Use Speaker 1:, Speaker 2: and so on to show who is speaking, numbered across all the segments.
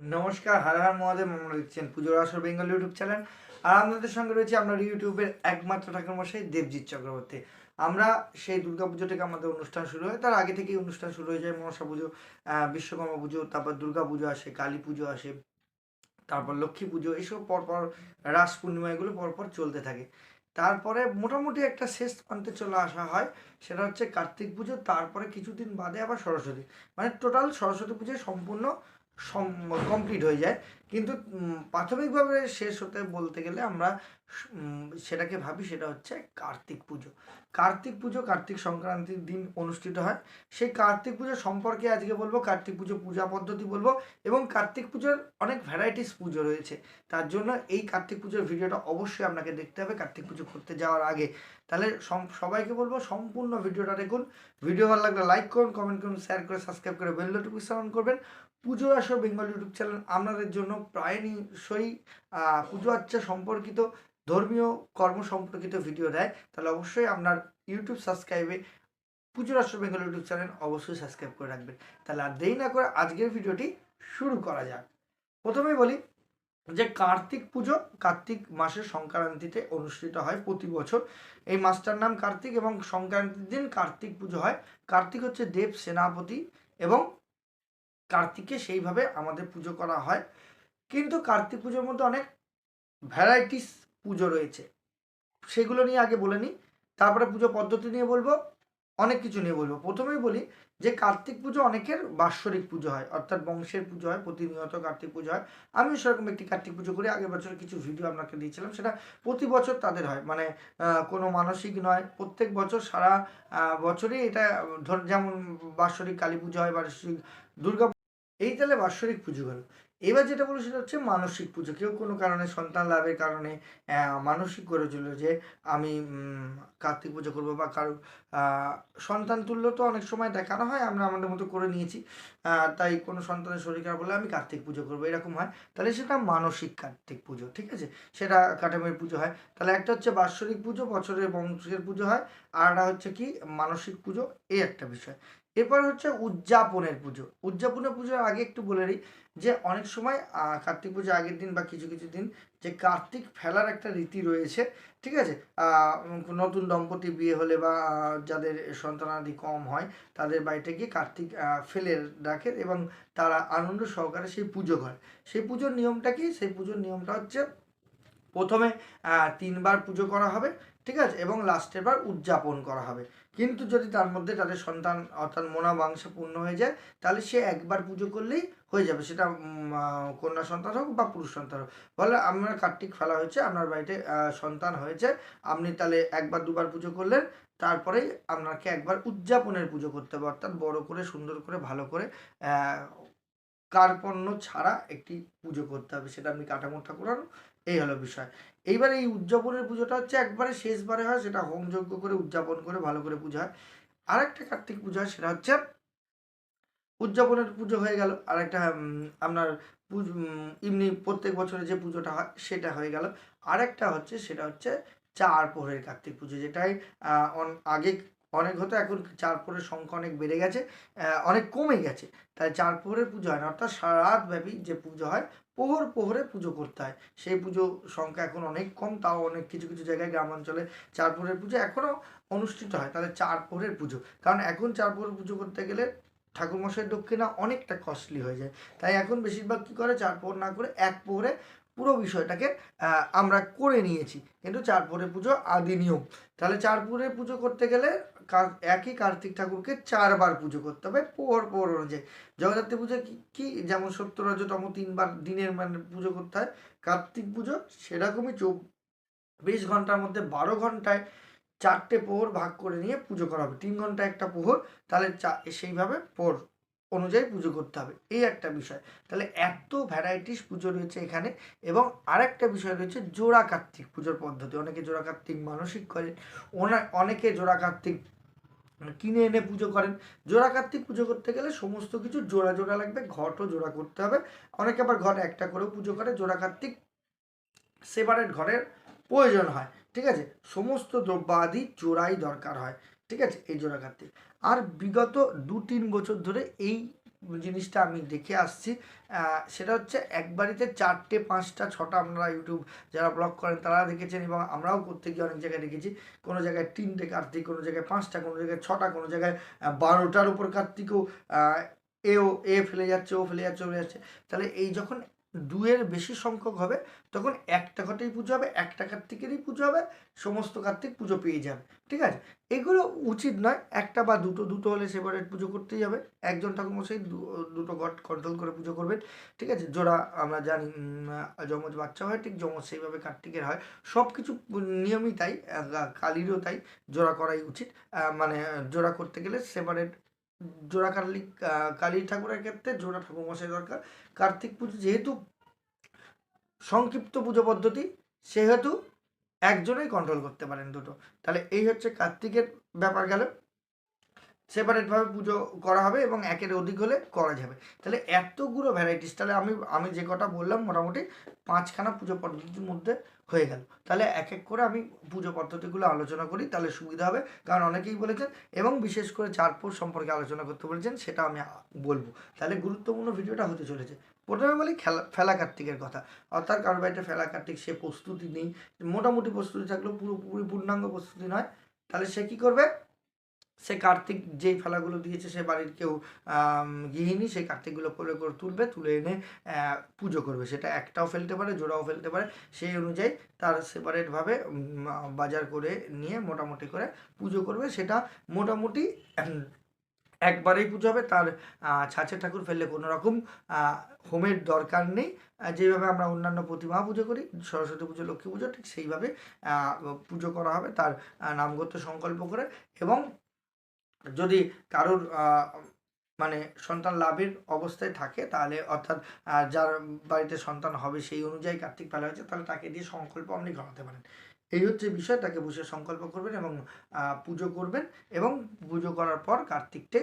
Speaker 1: নমস্কার হার হার মহাদেব আমরা দেখছেন পুজোর আসর বেঙ্গল ইউটিউব চ্যানেল। আর আপনাদের সঙ্গে রয়েছে আমরা ইউটিউবের একমাত্র ঠাকুর মশাই, দেবজিৎ চক্রবর্তী। আমরা সেই দুর্গাপুজো থেকে আমাদের অনুষ্ঠান শুরু হয়। তার আগে থেকেই অনুষ্ঠান শুরু হয়ে যায়, মনসা পুজো বিশ্বকর্মা পুজো, তারপর দুর্গা পুজো আসে, কালী পুজো আসে, তারপর লক্ষ্মী পুজো, এইসব পরপর রাস পূর্ণিমা এগুলো পরপর চলতে থাকে। তারপরে মোটামুটি একটা শেষ প্রান্তে চলে আসা হয়, সেটা হচ্ছে কার্তিক পুজো, তারপরে কিছুদিন বাদে আবার সরস্বতী। মানে টোটাল সরস্বতী পুজো সম্পূর্ণ কমপ্লিট হয়ে যায়। কিন্তু প্রাথমিকভাবে শেষ হতে বলতে গেলে আমরা সেটাকে ভাবি সেটা হচ্ছে কার্তিক পুজো। কার্তিক পুজো কার্তিক সংক্রান্তির দিন অনুষ্ঠিত হয়। সেই কার্তিক পুজো সম্পর্কে আজকে বলব, কার্তিক পুজো পূজা পদ্ধতি বলব এবং কার্তিক পুজোর অনেক ভ্যারাইটিস পুজো রয়েছে। তার জন্য এই কার্তিক পুজোর ভিডিওটা অবশ্যই আপনাকে দেখতে হবে কার্তিক পুজো করতে যাওয়ার আগে। তাহলে সবাইকে বলব সম্পূর্ণ ভিডিওটা দেখুন। ভিডিও ভালো লাগলে লাইক করুন কমেন্ট করুন শেয়ার করে সাবস্ক্রাইব করে বেল নোটিফিকেশন অন করবেন। পুজো আসর বেঙ্গল ইউটিউব চ্যানেল আপনাদের জন্য প্রায় নিশ্চয়ই পুজো আচ্ছা সম্পর্কিত ধর্মীয় কর্ম সম্পর্কিত ভিডিও দেয়। তাহলে অবশ্যই আপনার YouTube সাবস্ক্রাইবে Pujo Asar Bengal YouTube channel অবশ্যই সাবস্ক্রাইব করে রাখবেন। তাহলে আর দেরি না করে আজকের ভিডিওটি শুরু করা যাক। প্রথমেই বলি যে কার্তিক পুজো কার্তিক মাসের সংক্রান্তিতে অনুষ্ঠিত হয় প্রতি বছর। এই মাসটার নাম কার্তিক এবং সংক্রান্তির দিন কার্তিক পুজো হয়। কার্তিক হচ্ছে দেব সেনাপতি এবং কার্তিককে সেইভাবে আমাদের পুজো করা হয়। কিন্তু কার্তিক পুজোর মধ্যে অনেক ভ্যারাইটিস পুজো রয়েছে। সেগুলো নিয়ে আগে বলে নিই। তারপরে পুজো পদ্ধতি নিয়ে বলব, অনেক কিছু নিয়ে বলব। প্রথমেই বলি যে কার্তিক পুজো অনেকের বাৎসরিক পুজো হয়, অর্থাৎ বংশের পুজো হয়, প্রতিনিয়ত কার্তিক পুজো হয়। আমি সেরকম একটি কার্তিক পুজো করি। আগের বছর কিছু ভিডিও আপনাকে দিয়েছিলাম, সেটা প্রতি বছর তাদের হয়। মানে কোনো মানসিক নয়। প্রত্যেক বছর সারা বছরই এটা ধর, যেমন বাৎসরিক কালী পুজো হয়, বাৎসরিক দুর্গা এই তাহলে বাৎসরিক পুজো গেল এবার যেটা বলো সেটা হচ্ছে মানসিক পুজো। কেউ কোনো কারণে, সন্তান লাভের কারণে মানসিক করে করেছিল যে আমি কার্তিক পুজো করব বা কারও সন্তান তুল্য তো অনেক সময় দেখানো হয়, আমরা আমাদের মতো করে নিয়েছি। তাই কোনো সন্তানের শরীর খারাপ হলে আমি কার্তিক পুজো করব, এরকম হয়। তাহলে সেটা মানসিক কার্তিক পুজো, ঠিক আছে? সেটা কাটামের পুজো হয়। তাহলে একটা হচ্ছে বাৎসরিক পুজো, বছরের বংশের পুজো হয়। আর একটা হচ্ছে কি, মানসিক পুজো, এই একটা বিষয়। এরপর হচ্ছে উদযাপনের পুজো। উদযাপনের পুজোর আগে একটু বলে নিই যে অনেক সময় কার্তিক পুজো আগের দিন বা কিছু কিছু দিন যে কার্তিক ফেলার একটা রীতি রয়েছে, ঠিক আছে? নতুন দম্পতি বিয়ে হলে বা যাদের সন্তানাদি কম হয়, তাদের বাড়িতে গিয়ে কার্তিক ফেলে রাখে এবং তারা আনন্দ সহকারে সেই পুজো করে সেই পুজোর নিয়মটা কি? সেই পুজোর নিয়মটা হচ্ছে প্রথমে তিনবার পুজো করা হবে, ঠিক আছে? এবং লাস্টের বার উদযাপন করা হবে। কিন্তু যদি তার মধ্যে তাদের সন্তান অর্থাৎ মনোবাংশা পূর্ণ হয়ে যায়, তাহলে সে একবার পুজো করলেই হয়ে যাবে। সেটা কন্যা সন্তান হোক বা পুরুষ সন্তান হোক। বলে আপনার কার্তিক ফেলা হয়েছে, আপনার বাড়িতে সন্তান হয়েছে, আপনি তাহলে একবার দুবার পুজো করলেন, তারপরেই আপনাকে একবার উদযাপনের পুজো করতে হবে। অর্থাৎ বড় করে, সুন্দর করে, ভালো করে কার্পণ্য ছাড়া একটি পুজো করতে হবে। সেটা আপনি কাটামো ঠাকুরানো, এই হলো বিষয়। এইবার এই উদযাপনের পুজোটা হচ্ছে একবারে শেষবারে হয়, সেটা হোমযজ্ঞ করে, উদযাপন করে, ভালো করে পুজো হয়। আরেকটা কার্তিক পুজো হয়, সেটা হচ্ছে উদযাপনের পুজো হয়ে গেল। আরেকটা আপনার এমনি প্রত্যেক বছরে যে পুজোটা হয়, সেটা হয়ে গেল। আরেকটা হচ্ছে, সেটা হচ্ছে চার প্রহরের কার্তিক পুজো, যেটাই আগে অনেক হতো, এখন চার প্রহরের সংখ্যা অনেক বেড়ে গেছে অনেক কমে গেছে। তাই চার প্রহরের পুজো হয় না, অর্থাৎ সারা রাত ব্যাপী যে পুজো হয় প্রহর প্রহরে পুজো করতে হয়। সেই পুজো সংখ্যা এখন অনেক কম, তাও অনেক কিছু কিছু জায়গায় গ্রামাঞ্চলে চার প্রহরের পুজো এখনও অনুষ্ঠিত হয়। তাহলে চার প্রহরের পুজো। কারণ এখন চার প্রহর পুজো করতে গেলে ঠাকুরমশাইয়ের দক্ষিণা অনেকটা কস্টলি হয়ে যায়। তাই এখন বেশিরভাগ কী করে? চার প্রহর না করে এক প্রহরে পুরো বিষয়টাকে আমরা করে নিয়েছি। কিন্তু চার প্রহরের পুজো আদি নিয়ম। তাহলে চার প্রহরের পুজো করতে গেলে একই কার্তিক ঠাকুরকে চারবার পুজো করতে হবে পোহর পোহর অনুযায়ী। জগদ্ধাত্রী পুজো কি যেমন সত্তর রজতম তিনবার দিনের মানে পুজো করতে হয়, কার্তিক পুজো সেরকমই চব্বিশ ঘণ্টার মধ্যে বারো ঘন্টায় চারটে পোহর ভাগ করে নিয়ে পুজো করা হবে। তিন ঘণ্টা একটা পোহর, তাহলে চা, সেইভাবে পোহর অনুযায়ী পুজো করতে হবে। এই একটা বিষয়। তাহলে এত ভ্যারাইটিস পুজো রয়েছে এখানে এবং আরেকটা বিষয় রয়েছে জোড়া কার্তিক পুজোর পদ্ধতি। অনেকে জোড়া কার্তিক মানসিক ওনা অনেকে জোড়া কার্তিক কিনে এনে পুজো করেন। জোড়া কার্তিক পুজো করতে গেলে সমস্ত কিছু জোড়া জোড়া লাগবে, ঘটও জোড়া করতে হবে। অনেকে আবার ঘর একটা করেও পুজো করে, জোড়া কার্তিক সেপারেট ঘরের প্রয়োজন হয়, ঠিক আছে? সমস্ত দ্রব্যাদি জোড়াই দরকার হয়, ঠিক আছে? এই জোড়া কার্তিক। আর বিগত দু তিন বছর ধরে এই জিনিসটা আমি দেখে আসছি। সেটা হচ্ছে এক বাড়িতে চারটে, পাঁচটা, ছটা আপনারা ইউটিউব যারা ব্লগ করেন তারা দেখেছেন এবং আমরাও করতে গিয়ে অনেক জায়গায় দেখেছি। কোনো জায়গায় তিনটে কার্তিক, কোনো জায়গায় পাঁচটা, কোনো জায়গায় ছটা, কোনো জায়গায় বারোটার উপর কার্তিকও এও এ ফেলে যাচ্ছে, ও ফেলে যাচ্ছে, ও ফেলে যাচ্ছে। তাহলে এই যখন দুয়ের বেশি সংখ্যক হবে, তখন একটা ঘটেই পুজো হবে, একটা কার্তিকেরই পুজো হবে, সমস্ত কার্তিক পুজো পেয়ে যাবে, ঠিক আছে? এগুলো উচিত নয়, একটা বা দুটো দুটো হলে সেপারেট পুজো করতেই হবে, একজন ঠাকুরমশাই দুটো ঘট কন্ট্রোল করে পুজো করবেন, ঠিক আছে? জোড়া আমরা জানি যমজ বাচ্চা হয়, ঠিক যমজ সেইভাবে কার্তিকের হয় সব কিছু নিয়মই তাই কালীরও তাই, জোড়া করাই উচিত মানে জোড়া করতে গেলে সেপারেট জোড়া কালী কালী ঠাকুরের ক্ষেত্রে জোড়া ঠাকুর মশাই দরকার। কার্তিক পুজো যেহেতু সংক্ষিপ্ত পুজো পদ্ধতি, সেহেতু একজনেই কন্ট্রোল করতে পারেন দুটো। তাহলে এই হচ্ছে কার্তিকের ব্যাপার গেল। সেপারেটভাবে পুজো করা হবে এবং একের অধিক হলে করা যাবে। তাহলে এতগুলো ভ্যারাইটিস তাহলে আমি আমি যে কটা বললাম মোটামুটি পাঁচখানা পুজো পদ্ধতির মধ্যে হয়ে গেল। তাহলে এক এক করে আমি পুজো পদ্ধতিগুলো আলোচনা করি, তাহলে সুবিধা হবে। কারণ অনেকেই বলেছেন এবং বিশেষ করে চারপুর সম্পর্কে আলোচনা করতে বলেছেন, সেটা আমি বলব। তাহলে গুরুত্বপূর্ণ ভিডিওটা হতে চলেছে। প্রথমে বলি খেলা, ফেলা কার্তিকের কথা। অর্থাৎ কারও বাড়িতে ফেলা কার্তিক, সে প্রস্তুতি নেই। মোটামুটি প্রস্তুতি থাকলেও পুরোপুরি পূর্ণাঙ্গ প্রস্তুতি নয়। তাহলে সে কী করবে? সে কার্তিক যেই ফেলাগুলো দিয়েছে, সে বাড়ির কেউ গৃহিণী, সেই কার্তিকগুলো করে করে তুলবে, তুলে এনে পুজো করবে। সেটা একটাও ফেলতে পারে, জোড়াও ফেলতে পারে। সেই অনুযায়ী তার সেপারেটভাবে বাজার করে নিয়ে মোটামুটি করে পুজো করবে। সেটা মোটামুটি একবারেই পুজো হবে। তার ছাঁচে ঠাকুর ফেললে কোনো রকম হোমের দরকার নেই। যেভাবে আমরা অন্যান্য প্রতিমা পুজো করি, সরস্বতী পুজো, লক্ষ্মী পুজো, ঠিক সেইভাবে পুজো করা হবে। তার নামগত সংকল্প করে এবং যদি কারোর মানে সন্তান লাভের অবস্থায় থাকে, তাহলে অর্থাৎ যার বাড়িতে সন্তান হবে সেই অনুযায়ী কার্তিক পালা হয়েছে, তাহলে তাকে দিয়ে সংকল্প আপনি করাতে পারেন। এই হচ্ছে বিষয়, তাকে বসে সংকল্প করবেন এবং পুজো করবেন এবং পুজো করার পর কার্তিককে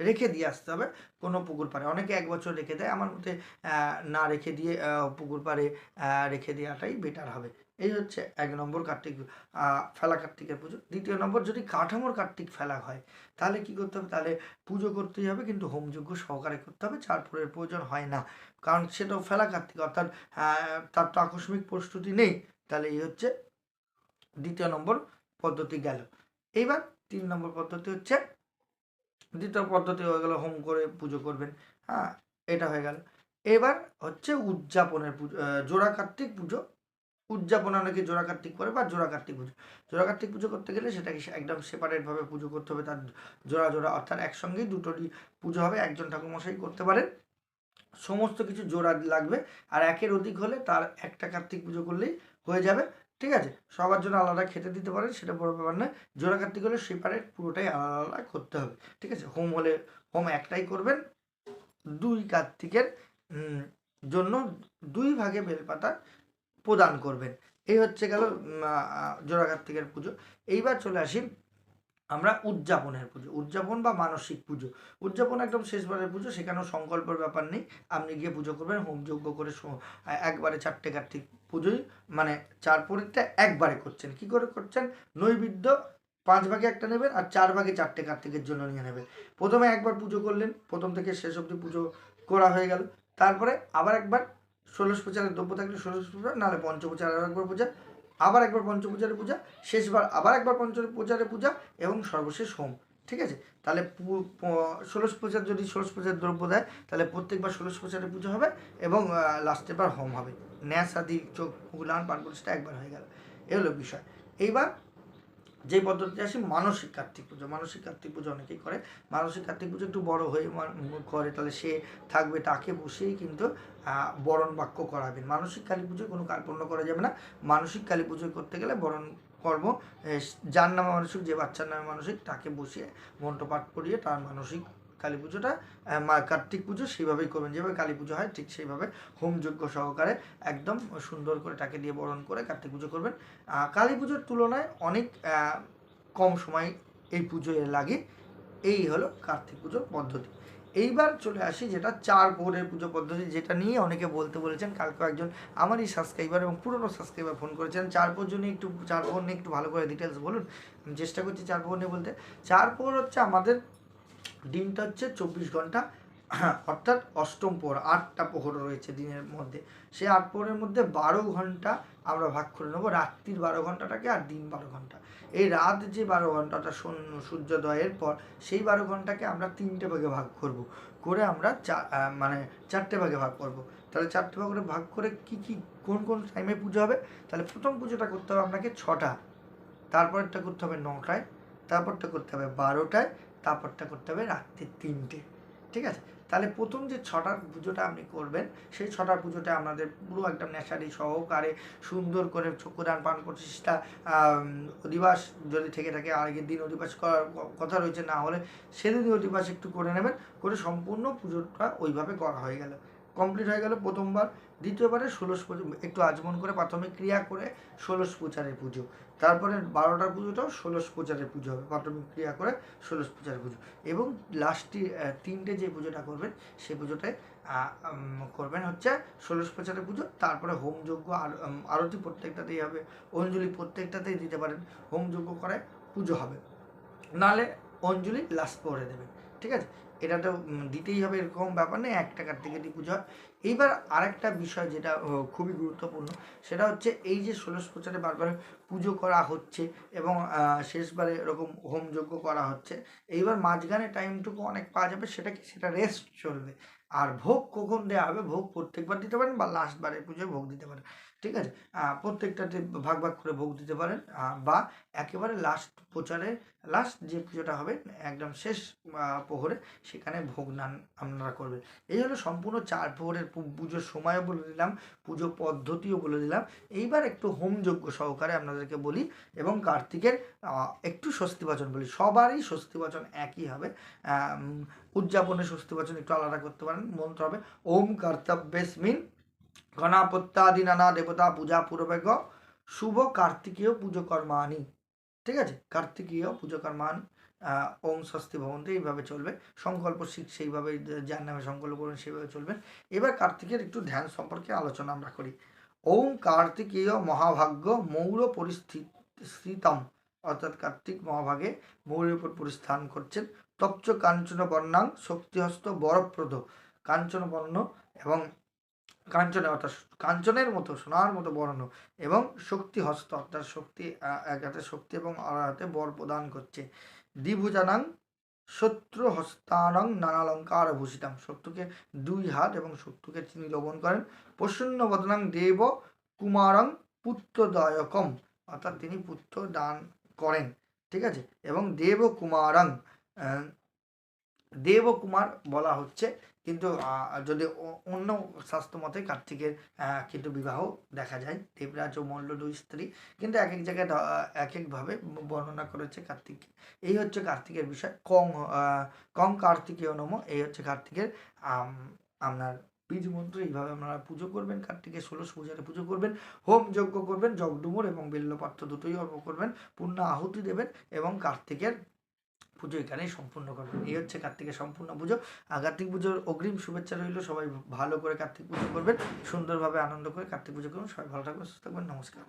Speaker 1: রেখে দিয়ে আসতে হবে কোনো পুকুর পাড়ে। অনেকে এক বছর রেখে দেয়, আমার মতে না রেখে দিয়ে পুকুর পাড়ে রেখে দেওয়াটাই বেটার হবে। এই হচ্ছে এক নম্বর কার্তিক ফেলা কার্তিকের পুজো। দ্বিতীয় নম্বর, যদি কাঠামোর কার্তিক ফেলা হয়, তাহলে কি করতে হবে? তাহলে পুজো করতেই হবে, কিন্তু হোমযজ্ঞ সহকারে করতে হবে। চারপুরের প্রয়োজন হয় না। কারণ সেটাও ফেলা কার্তিক, অর্থাৎ তার তো আকস্মিক প্রস্তুতি নেই। তাহলে এই হচ্ছে দ্বিতীয় নম্বর পদ্ধতি গেল। এইবার তিন নম্বর পদ্ধতি হচ্ছে, দ্বিতীয় পদ্ধতি হয়ে গেল হোম করে পুজো করবেন। হ্যাঁ এটা হয়ে গেল। এবার হচ্ছে উদযাপনের পুজো জোড়া কার্তিক পুজো। উদযাপন অনেকে জোড়া কার্তিক করে বা জোড়া কার্তিক পুজো? জোড়া কার্তিক পুজো করতে গেলে সেটাকে একদম সেপারেটভাবে পুজো করতে হবে তার জোড়া জোড়া। অর্থাৎ একসঙ্গেই দুটোরই পুজো হবে, একজন ঠাকুরমশাই করতে পারেন। সমস্ত কিছু জোড়া লাগবে আর একের অধিক হলে তার একটা কার্তিক পুজো করলেই হয়ে যাবে। ঠিক আছে? সবার জন্য আলাদা খেতে দিতে পারেন, সেটা বড় ব্যাপার নয়। জোড়া কার্তিক হলে সেপারেট পুরোটাই আলাদা আলাদা করতে হবে। ঠিক আছে? হোম হলে, হোম একটাই করবেন। দুই কার্তিকের জন্য দুই ভাগে বেলপাতা প্রদান করবেন। এই হচ্ছে গেল উম, আহ, জোড়া কার্তিকের পুজো। এইবার চলে আসি আমরা উদযাপনের পুজো। উদযাপন বা মানসিক পুজো। উদযাপন একদম শেষবারের পুজো সেখানেও সংকল্পের ব্যাপার নেই। আপনি গিয়ে পুজো করবেন হোমযজ্ঞ করে একবারে চারটে কার্তিক পুজোই মানে চার পরিটা একবারে করছেন। কি করে করছেন? নৈবেদ্য পাঁচ ভাগে একটা নেবেন আর চার ভাগে চারটে কার্তিকের জন্য নিয়ে নেবেন। প্রথমে একবার পুজো করলেন প্রথম থেকে শেষ অবধি পুজো করা হয়ে গেল। তারপরে আবার একবার ষোলশ প্রচারের দ্রব্য থাকলে ষোলশ প্রচার নাহলে পঞ্চপ্রচার আর একবার পূজা, আবার একবার পঞ্চপ্রচারের পূজা, শেষবার আবার একবার পঞ্চপ্রচারের পূজা এবং সর্বশেষ হোম, ঠিক আছে? তাহলে ষোলশ প্রচার যদি ষোলশ প্রচার দ্রব্য দেয়, তাহলে প্রত্যেকবার ষোলশ প্রচারের পুজো হবে এবং লাস্টের বার হোম হবে। ন্যাস, আদি, চোখ মুগুলান পান প্রতিষ্ঠা একবার হয়ে গেল। এ হলো বিষয়। এইবার যে পদ্ধতিতে আসি মানসিক কার্তিক পুজো। মানসিক কার্তিক পুজো অনেকেই করে। মানসিক কার্তিক পুজো একটু বড় হয়ে করে, তাহলে সে থাকবে তাকে বসেই কিন্তু বরণ বাক্য করাবেন। মানসিক কালী পুজোয় কোনো কার্পণ্য করা যাবে না। মানসিক কালী পুজোয় করতে গেলে বরণ কর্ম যার নামে মানসিক, যে বাচ্চার নামে মানসিক, তাকে বসিয়ে মন্ত্রপাঠ করিয়ে তার মানসিক কালী পুজোটা মা কার্তিক পুজো সেইভাবেই করবেন। যেভাবে কালী পুজো হয় ঠিক সেইভাবে হোমযজ্ঞ সহকারে একদম সুন্দর করে তাকে দিয়ে বরণ করে কার্তিক পুজো করবেন। কালী পুজোর তুলনায় অনেক কম সময় এই পুজোয় লাগে। এই হলো কার্তিক পুজোর পদ্ধতি। এইবার চলে আসি যেটা চার ভোরের পুজো পদ্ধতি, যেটা নিয়ে অনেকে বলতে বলেছেন কালকে একজন আমারই সাবস্ক্রাইবার এবং পুরনো সাবস্ক্রাইবার ফোন করেছেন। চার ভোর জন্য একটু, চার ভোর নিয়ে একটু ভালো করে ডিটেলস বলুন? আমি চেষ্টা করছি চার ভোর নিয়ে বলতে। চার ভোর হচ্ছে আমাদের দিনটা হচ্ছে চব্বিশ ঘণ্টা, অর্থাৎ অষ্টম প্রহর আটটা প্রহর রয়েছে দিনের মধ্যে। সেই আট প্রহরের মধ্যে বারো ঘণ্টা আমরা ভাগ করে নেব, রাত্রির বারো ঘন্টাটাকে আর দিন বারো ঘণ্টা। এই রাত যে বারো ঘন্টাটা সূর্য- সূর্যোদয়ের পর, সেই বারো ঘন্টাকে আমরা তিনটে ভাগে ভাগ করব। করে আমরা চা- মানে চারটে ভাগে ভাগ করব। তাহলে চারটে ভাগ ভাগ করে কি কি, কোন কোন টাইমে পুজো হবে? তাহলে প্রথম পুজোটা করতে হবে আপনাকে ছটা। তারপরটা করতে হবে নটায়। তারপরটা করতে হবে বারোটায়। তারপরটা করতে হবে রাত্রি তিনটে। ঠিক আছে? তাহলে প্রথম যে ছটার পুজোটা আপনি করবেন, সেই ছটার পুজোটা আমাদের পুরো একদম নেশারি সহকারে সুন্দর করে চক্ষুদান পান প্রতিষ্ঠা অধিবাস যদি থেকে থাকে, আগের দিন অধিবাস করার কথা রয়েছে, না হলে সেদিনই অধিবাস একটু করে নেবেন, করে সম্পূর্ণ পুজোটা ওইভাবে করা হয়ে গেল। কমপ্লিট হয়ে গেল প্রথমবার। দ্বিতীয়বারে ষোলশ পুজো, একটু আচমন করে প্রাথমিক ক্রিয়া করে ষোলশ পূজারের পুজো। তারপরে বারোটার পুজোটাও ষোলশ পূজারের পুজো হবে প্রাথমিক ক্রিয়া করে ষোলশ পূজার পুজো। এবং লাস্টটি তিনটে যে পুজোটা করবেন সেই পুজোটায় করবেন হচ্ছে ষোলশ পূজারের পুজো, তারপরে হোম যজ্ঞ আর- আরতি প্রত্যেকটাতেই হবে, অঞ্জলি প্রত্যেকটাতেই দিতে পারেন, হোম যজ্ঞ করে পুজো হবে। নালে অঞ্জলি লাস্ট পরে দেবেন, ঠিক আছে? এটা তো দিতেই হবে এরকম ব্যাপার নেই, এক টাকার থেকে দিয়ে পুজো হয়। এইবার আরেকটা বিষয় যেটা খুবই গুরুত্বপূর্ণ, সেটা হচ্ছে এই যে ষোলশ প্রচারে বারবার পুজো করা হচ্ছে এবং শেষবারে এরকম হোম যজ্ঞ করা হচ্ছে, এইবার মাঝখানে টাইমটুকু অনেক পাওয়া যাবে, সেটা কি? সেটা রেস্ট চলবে। আর ভোগ কখন দেওয়া হবে? ভোগ প্রত্যেকবার দিতে পারেন বা লাস্ট বারে পুজোয় ভোগ দিতে পারেন। ঠিক আছে? প্রত্যেকটাতে ভাগ ভাগ করে ভোগ দিতে পারেন বা একেবারে লাস্ট প্রচারে লাস্ট যে পুজোটা হবে, একদম শেষ প্রহরে সেখানে ভোগ নান, আপনারা করবেন। এই হলো সম্পূর্ণ চার প্রহরের পুজোর সময়ও বলে দিলাম, পুজো পদ্ধতিও বলে দিলাম। এইবার একটু হোমযজ্ঞ সহকারে আপনাদেরকে বলি এবং কার্তিকের একটু স্বস্তিবাচন বলি। সবারই স্বস্তিবাচন একই হবে। উদযাপনে স্বস্তিবাচন একটু আলাদা করতে পারেন, মন্ত্র হবে, ওম কর্তব্যেস্মিন গণাপত্যাদি নানা দেবতা পূজা পূর্বক শুভ কার্তিকীয় পুজো কর্মানি ঠিক আছে? কার্তিকীয় পুজো কর্মানি ওম স্বস্তি ভবন্তে এইভাবে চলবে। সংকল্প শিখ সেইভাবে, যার নামে সংকল্প করবেন সেইভাবে চলবেন এবার কার্তিকের একটু ধ্যান সম্পর্কে আলোচনা আমরা করি। ওম কার্তিকীয় মহাভাগ্য মৌর পরিস্থিতম অর্থাৎ কার্তিক মহাভাগে মৌরের উপর পরিস্থান করছেন। তপ্চ কাঞ্চন বর্ণাং শক্তিহস্ত বরপ্রদ। কাঞ্চন বর্ণ এবং কাঞ্চনে অর্থাৎ কাঞ্চনের মতো, সোনার মতো বর্ণ এবং শক্তি হস্ত, অর্থাৎ শক্তি এক হাতে শক্তি এবং আর হাতে বর প্রদান করছে। দ্বিভুজানাং শত্রু হস্তানং নানালঙ্কার ভূষিতাম শত্রুকে দুই হাত এবং শত্রুকে তিনি লবণ করেন। প্রসন্ন বদনাং দেব কুমারং পুত্রদায়কম, অর্থাৎ তিনি পুত্র দান করেন। ঠিক আছে? এবং দেব কুমারং দেবকুমার বলা হচ্ছে। কিন্তু যদি অন্য শাস্ত্র মতে কার্তিকের কিন্তু বিবাহ দেখা যায়। দেবরাজ ও মল্ল দুই স্ত্রী। কিন্তু এক এক জায়গায় এক একভাবে বর্ণনা করেছে কার্তিক। এই হচ্ছে কার্তিকের বিষয়। কং কং কার্তিকেয় নম। এই হচ্ছে কার্তিকের আপনার বীজ মন্ত্র এইভাবে আপনারা পুজো করবেন। কার্তিকের ষোলশ পূজারে পুজো করবেন। হোম যজ্ঞ করবেন। জগডুমুর এবং বেল্লপাত্র দুটোই অর্প করবেন। পূর্ণ আহুতি দেবেন এবং কার্তিকের পুজো এখানেই সম্পূর্ণ করবেন এই হচ্ছে কার্তিকের সম্পূর্ণ পুজো। আর কার্তিক পুজোর অগ্রিম শুভেচ্ছা রইল, সবাই ভালো করে কার্তিক পুজো করবেন, সুন্দরভাবে আনন্দ করে কার্তিক পুজো করুন। সবাই ভালো থাকবেন, সুস্থ থাকবেন, নমস্কার।